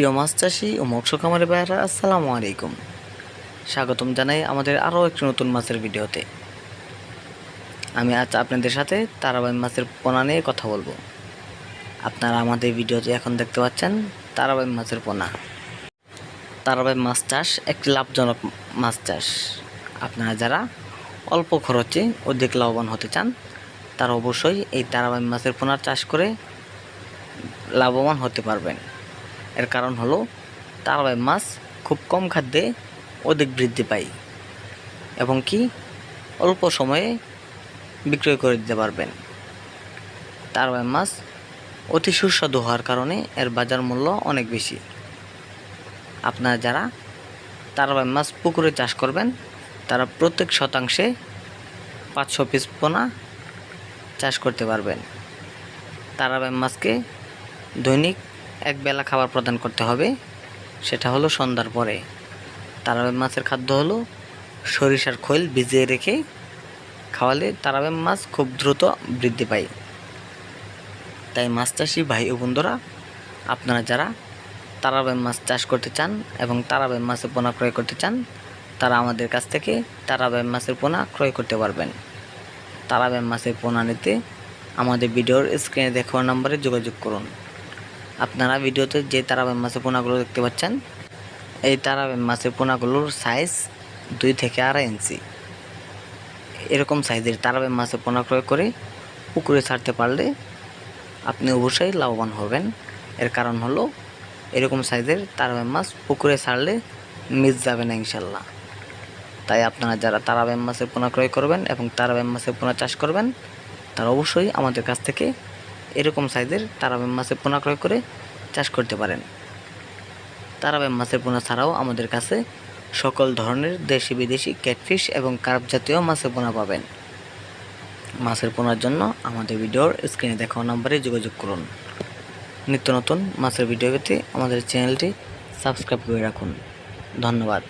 প্রিয় মাছ চাষি ও মৎস্য খামারি ভাইয়েরা, আসসালামু আলাইকুম। স্বাগতম জানাই আমাদের আরও একটি নতুন মাছের ভিডিওতে। আমি আজ আপনাদের সাথে তারাবাই মাছের পোনা নিয়ে কথা বলব। আপনারা আমাদের ভিডিওতে এখন দেখতে পাচ্ছেন, তারাবাই মাছের পোনা। তারাবাই মাছ চাষ একটি লাভজনক মাছ চাষ। আপনারা যারা অল্প খরচে অধিক লাভবান হতে চান, তারা অবশ্যই এই তারাবাই মাছের পোনার চাষ করে লাভবান হতে পারবেন। এর কারণ হলো তারাবাই মাছ খুব কম খাদ্যে অধিক বৃদ্ধি পায় এবং কি অল্প সময়ে বিক্রয় করে দিতে পারবেন। তারাবাই মাছ অতি সুস্বাদু হওয়ার কারণে এর বাজার মূল্য অনেক বেশি। আপনারা যারা তারাবাই মাছ পুকুরে চাষ করবেন, তারা প্রত্যেক শতাংশে পাঁচশো পিস পোনা চাষ করতে পারবেন। তারাবাই মাছকে দৈনিক এক বেলা খাবার প্রদান করতে হবে। সেটা হলো সন্ধ্যার পরে। তারাবাই মাছের খাদ্য হলো সরিষার খৈল ভিজিয়ে রেখে খাওয়ালে তারাবাই মাছ খুব দ্রুত বৃদ্ধি পায়। তাই মাছ চাষি ভাই ও বন্ধুরা, আপনারা যারা তারাবাই মাছ চাষ করতে চান এবং তারাবাই মাছের পোনা ক্রয় করতে চান, তারা আমাদের কাছ থেকে তারাবাই মাছের পোনা ক্রয় করতে পারবেন। তারাবাই মাছের পোনা নিতে আমাদের ভিডিওর স্ক্রিনে দেখার নম্বরে যোগাযোগ করুন। আপনারা ভিডিওতে যে তারাবাই মাছের পোনাগুলো দেখতে পাচ্ছেন, এই তারাবাই মাছের পোনাগুলোর সাইজ দুই থেকে আড়াই ইঞ্চি। এরকম সাইজের তারাবাই মাছের পোনা ক্রয় করে পুকুরে ছাড়তে পারলে আপনি অবশ্যই লাভবান হবেন। এর কারণ হলো এরকম সাইজের তারাবাই মাছ পুকুরে ছাড়লে মিস যাবে না ইনশাল্লাহ তাই আপনারা যারা তারাবাই মাছের পোনা ক্রয় করবেন এবং তারাবাই মাছের পোনা চাষ করবেন, তারা অবশ্যই আমাদের কাছ থেকে এরকম সাইজের তারাবাই মাছের পোনা ক্রয় করে চাষ করতে পারেন। তারাবাই মাছের পোনা ছাড়াও আমাদের কাছে সকল ধরনের দেশি বিদেশি ক্যাটফিশ এবং কার্প জাতীয় মাছের পোনা পাবেন। মাছের পোনার জন্য আমাদের ভিডিওর স্ক্রিনে দেখানো নাম্বারে যোগাযোগ করুন। নিত্য নতুন মাছের ভিডিও পেতে আমাদের চ্যানেলটি সাবস্ক্রাইব করে রাখুন। ধন্যবাদ।